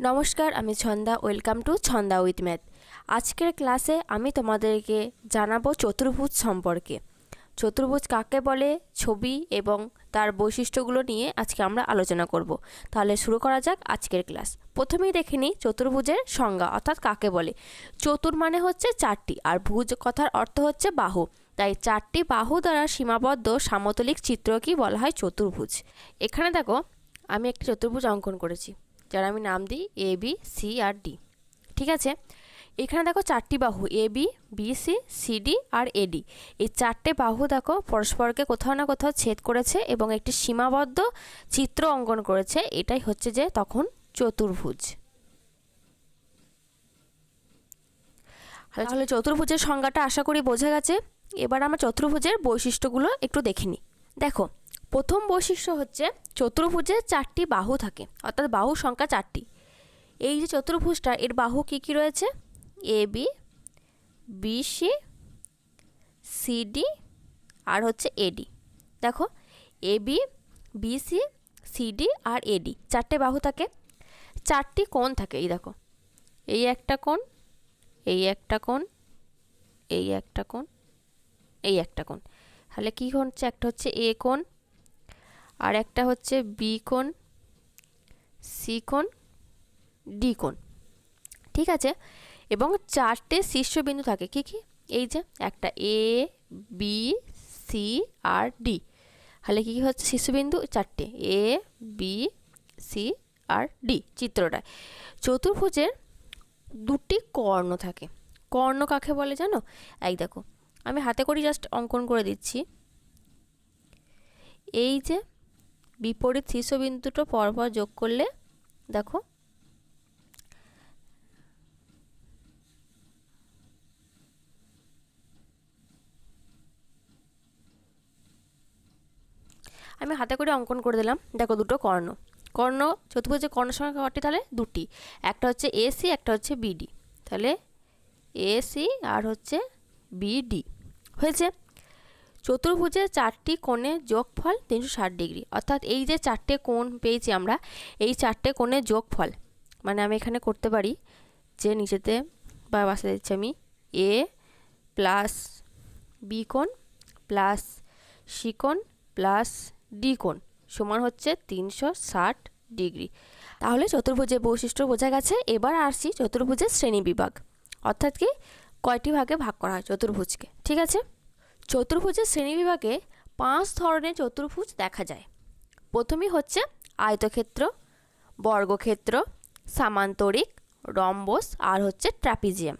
নমস্কার, আমি Chhanda. Welcome to Chhanda with math. আজকের ক্লাসে আমি তোমাদেরকে জানাব চতুর্ভুজ সম্পর্কে। চতুর্ভুজ কাকে বলে, ছবি এবং তার বৈশিষ্ট্যগুলো নিয়ে আজকে আমরা আলোচনা করব। তাহলে শুরু করা যাক আজকের ক্লাস। প্রথমেই দেখে নিই চতুর্ভুজের সংজ্ঞা, অর্থাৎ কাকে বলে। চতুর মানে হচ্ছে চারটি, আর ভুজ কথার অর্থ হচ্ছে বাহু। তাই চারটি বাহু দ্বারা সীমাবদ্ধ সামতলিক চিত্রকেই বলা হয় চতুর্ভুজ? এখানে দেখো, আমি একটি চতুর্ভুজ অঙ্কন করেছি। যার আমি নাম দিই এ বি সি আর ডি ঠিক আছে? এখানে দেখো চারটি বাহু A B B C C D R AD এই চারটে বাহু দেখো পরস্পরকে কোথাও না কোথাও ছেদ করেছে এবং একটি সীমাবদ্ধ চিত্র অঙ্কন করেছে। এটাই হচ্ছে যে তখন চতুর্ভুজ। তাহলে চতুর্ভুজের সংজ্ঞাটা আশা করি বোঝা গেছে। এবার আমরা চতুর্ভুজের বৈশিষ্ট্যগুলো একটু দেখিনি দেখো প্রথম বৈশিষ্ট্য হচ্ছে চতুর্ভুজে চারটি বাহু থাকে, অর্থাৎ বাহু সংখ্যা চারটি। এই যে চতুর্ভুজটা, এর বাহু কী কী রয়েছে? A B B C CD আর হচ্ছে এডি দেখো A B B C CD R AD চারটে বাহু থাকে। চারটি কোণ থাকে, এই দেখো। এই একটা কোণ, এই একটা কোণ, এই একটা কোণ, এই একটা কোণ। তাহলে কী হচ্ছে একটা হচ্ছে এ কোণ আর একটা হচ্ছে বি কোণ সি কোণ ডি কোণ। ঠিক আছে? এবং চারটে শীর্ষবিন্দু থাকে। কি কি? এই যে একটা এ বি সি আর ডি তাহলে কী কী হচ্ছে? শীর্ষবিন্দু চারটে। এ বি সি আর ডি চিত্রটায় চতুর্ভুজের দুটি কর্ণ থাকে। কর্ণ কাকে বলে জানো? এই দেখো, আমি হাতে করে জাস্ট অঙ্কন করে দিচ্ছি। এই যে বিপরীত শীর্ষবিন্দুটা পরপর যোগ করলে, দেখো। আমি হাতে করে অঙ্কন করে দিলাম। দেখো দুটো কর্ণ। কর্ণ চতুর্ভুজের কর্ণ সংখ্যা কটি তাহলে দুটি। একটা হচ্ছে এসি একটা হচ্ছে বিডি তাহলে এসি আর হচ্ছে বিডি হয়েছে? চতুর্ভুজের চারটি কোণের যোগফল তিনশো ষাট ডিগ্রি। অর্থাৎ এই যে চারটে কোণ পেয়েছি আমরা, এই চারটে কোণের যোগফল মানে আমি এখানে করতে পারি যে নিচেতে বা বাসা দিচ্ছি আমি এ প্লাস বি কোণ প্লাস সি কোণ প্লাস ডি কোণ সমান হচ্ছে তিনশো ষাট ডিগ্রি। তাহলে চতুর্ভুজের বৈশিষ্ট্য বোঝা গেছে। এবার আসছি চতুর্ভুজের শ্রেণি বিভাগ। অর্থাৎ কি, কয়টি ভাগে ভাগ করা হয় চতুর্ভুজকে? ঠিক আছে? চতুর্ভুজের শ্রেণীবিভাগে পাঁচ ধরনের চতুর্ভুজ দেখা যায়। প্রথমেই হচ্ছে আয়তক্ষেত্র, বর্গক্ষেত্র, সামান্তরিক, রম্বস আর হচ্ছে ট্রাপিজিয়াম।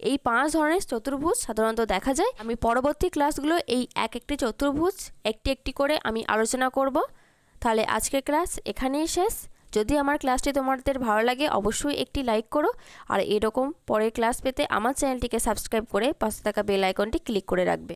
এই পাঁচ ধরনের চতুর্ভুজ সাধারণত দেখা যায়। আমি পরবর্তী ক্লাসগুলো এই এক একটি চতুর্ভুজ একটি একটি করে আমি আলোচনা করব। তাহলে আজকের ক্লাস এখানেই শেষ। যদি আমার ক্লাসটি তোমাদের ভালো লাগে, অবশ্যই একটি লাইক করো। আর এরকম পরের ক্লাস পেতে আমার চ্যানেলটিকে সাবস্ক্রাইব করে পাশে থাকা বেল আইকনটি ক্লিক করে রাখবে।